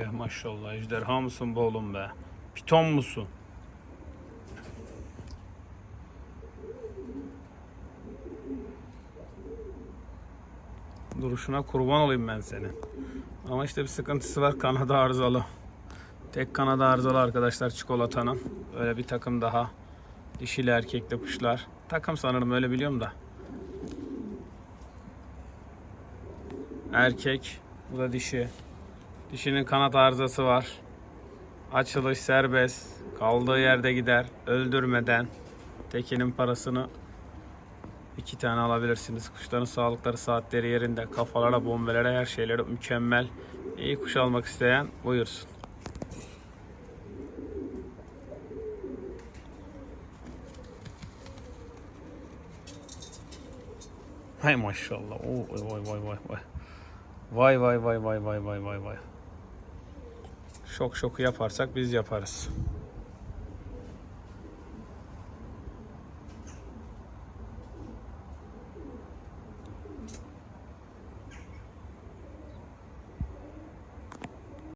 Eh maşallah ejderha mısın be oğlum be? Piton musun? Duruşuna kurban olayım ben senin. Ama işte bir sıkıntısı var kanadı arızalı. Tek kanadı arızalı arkadaşlar çikolatanın. Öyle bir takım daha. Dişili erkekli kuşlar. Takım sanırım öyle biliyorum da. Erkek. Bu da dişi. Dişinin kanat arızası var. Açılış serbest. Kaldığı yerde gider. Öldürmeden. Tekinin parasını iki tane alabilirsiniz. Kuşların sağlıkları, saatleri yerinde. Kafalara, bombelere, her şeyleri mükemmel. İyi kuş almak isteyen buyursun. Hay maşallah. Oo, vay vay vay vay. Vay vay vay vay vay vay vay vay. Şok şoku yaparsak biz yaparız.